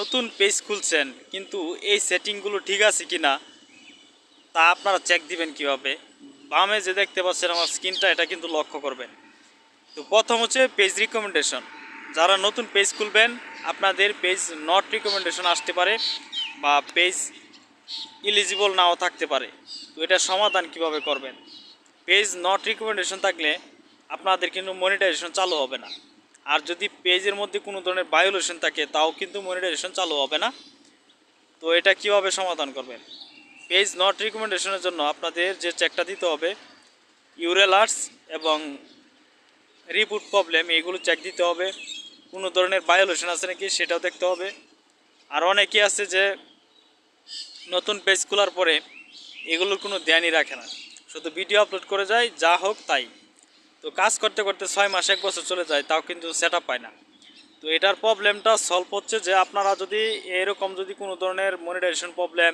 নতুন পেজ খুলছেন, কিন্তু এই সেটিংগুলো ঠিক আছে কি না তা আপনারা চেক দিবেন কীভাবে। বামে যে দেখতে পাচ্ছেন আমার স্ক্রিনটা এটা কিন্তু লক্ষ্য করবেন। তো প্রথম হচ্ছে পেজ রিকমেন্ডেশন যারা নতুন পেজ খুলবেন, আপনাদের পেজ নট রিকমেন্ডেশন আসতে পারে বা পেজ ইলিজিবল নাও থাকতে পারে। তো এটা সমাধান কীভাবে করবেন? পেজ নট রিকমেন্ডেশন থাকলে আপনাদের কিন্তু মনিটাইজেশন চালু হবে না। আর যদি পেজের মধ্যে কোনো ধরনের ভায়োলেশন থাকে, তাও কিন্তু মনিটাইজেশন চালু হবে না। তো এটা কীভাবে সমাধান করবেন? পেজ নট রিকমেন্ডেশনের জন্য আপনাদের যে চেকটা দিতে হবে ইউরেলার্স এবং রিপুট প্রবলেম এগুলো চেক দিতে হবে। কোনো ধরনের ভায়োলেশন আছে নাকি সেটাও দেখতে হবে। আর অনেকে আছে যে নতুন পেজ খোলার পরে এগুলোর কোনো ধ্যানই রাখে না। শুধু ভিডিও আপলোড করে যায়, যা হোক তাই। তো কাজ করতে করতে ছয় মাস, এক বছর চলে যায়, তাও কিন্তু সেট পায় না। তো এটার প্রবলেমটা সলভ হচ্ছে যে আপনারা যদি এরকম যদি কোনো ধরনের মনিটাইজেশন প্রবলেম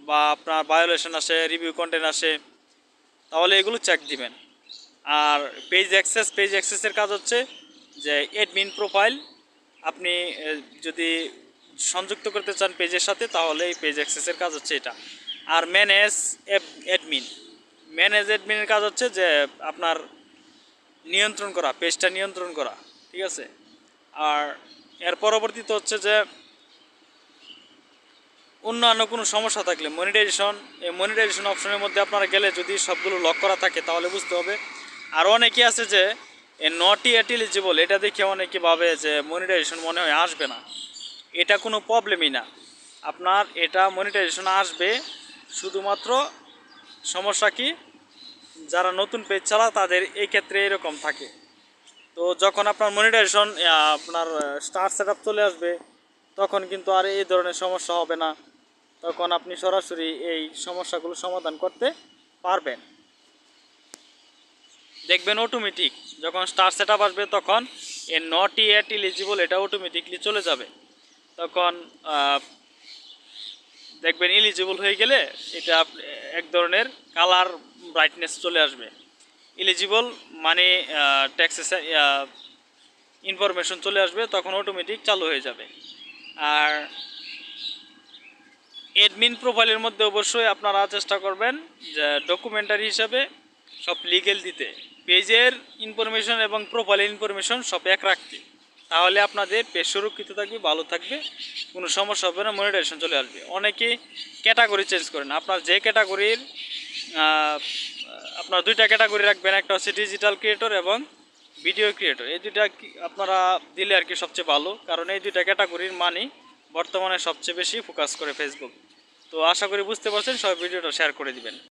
বা আপনার ভায়োলেশন আসে রিভিউ কন্টেন্ট আসে, তাহলে এগুলো চেক দিবেন। আর পেজ অ্যাক্সেস পেজ অ্যাক্সেসের কাজ হচ্ছে যে অ্যাডমিন প্রোফাইল আপনি যদি সংযুক্ত করতে চান পেজের সাথে, তাহলে এই পেজ অ্যাক্সেসের কাজ হচ্ছে এটা। আর ম্যানেজ অ্যাডমিন ম্যানেজ অ্যাডমিনের কাজ হচ্ছে যে আপনার নিয়ন্ত্রণ করা, পেজটা নিয়ন্ত্রণ করা, ঠিক আছে? আর এর পরবর্তীতে হচ্ছে যে অন্যান্য কোনো সমস্যা থাকলে মনিটাইজেশন এই মনিটাইজেশন অপশনের মধ্যে আপনারা গেলে যদি সবগুলো লক করা থাকে তাহলে বুঝতে হবে। আর অনেকে আছে যে নটি অ্যাট এলিজিবল এটা দেখে অনেকে ভাবে যে মনিটাইজেশন মনে হয় আসবে না। এটা কোনো প্রবলেমই না। আপনার এটা মনিটাইজেশন আসবে শুধুমাত্র সমস্যা কি? যারা নতুন পেজ চালা তাদের এই ক্ষেত্রে এরকম থাকে। তো যখন আপনার মনিটাইজেশন আপনার স্টার সেট চলে আসবে, তখন কিন্তু আর এই ধরনের সমস্যা হবে না। তখন আপনি সরাসরি এই সমস্যাগুলো সমাধান করতে পারবেন। দেখবেন অটোমেটিক যখন স্টার সেট আসবে, তখন এ নট ইয়েট ইলিজিবল এটা অটোমেটিকলি চলে যাবে। তখন দেখবেন ইলিজিবল হয়ে গেলে এটা এক ধরনের কালার ব্রাইটনেস চলে আসবে। এলিজিবল মানে ট্যাক্সেস ইনফরমেশন চলে আসবে, তখন অটোমেটিক চালু হয়ে যাবে। আর এডমিন প্রোফাইলের মধ্যে অবশ্যই আপনারা চেষ্টা করবেন যে ডকুমেন্টারি হিসাবে সব লিগেল দিতে। পেজের ইনফরমেশন এবং প্রোফাইলের ইনফরমেশন সব এক রাখতে। তাহলে আপনাদের পেজ সুরক্ষিত থাকবে, ভালো থাকবে, কোনো সমস্যা হবে না মনিটাইজেশন চলে আসবে। অনেকে ক্যাটাগরি চেঞ্জ করেন। আপনার যে ক্যাটাগরির আপনার দুইটা ক্যাটাগরি রাখবেন, একটা হচ্ছে ডিজিটাল ক্রিয়েটর এবং ভিডিও ক্রিয়েটর এই দুইটা আপনারা দিলে আর কি সবচেয়ে ভালো, কারণ এই দুইটা ক্যাটাগরির মানি বর্তমানে সবচেয়ে বেশি ফোকাস করে ফেসবুক তো আশা করি বুঝতে পারছেন সব ভিডিওটা শেয়ার করে দিবেন।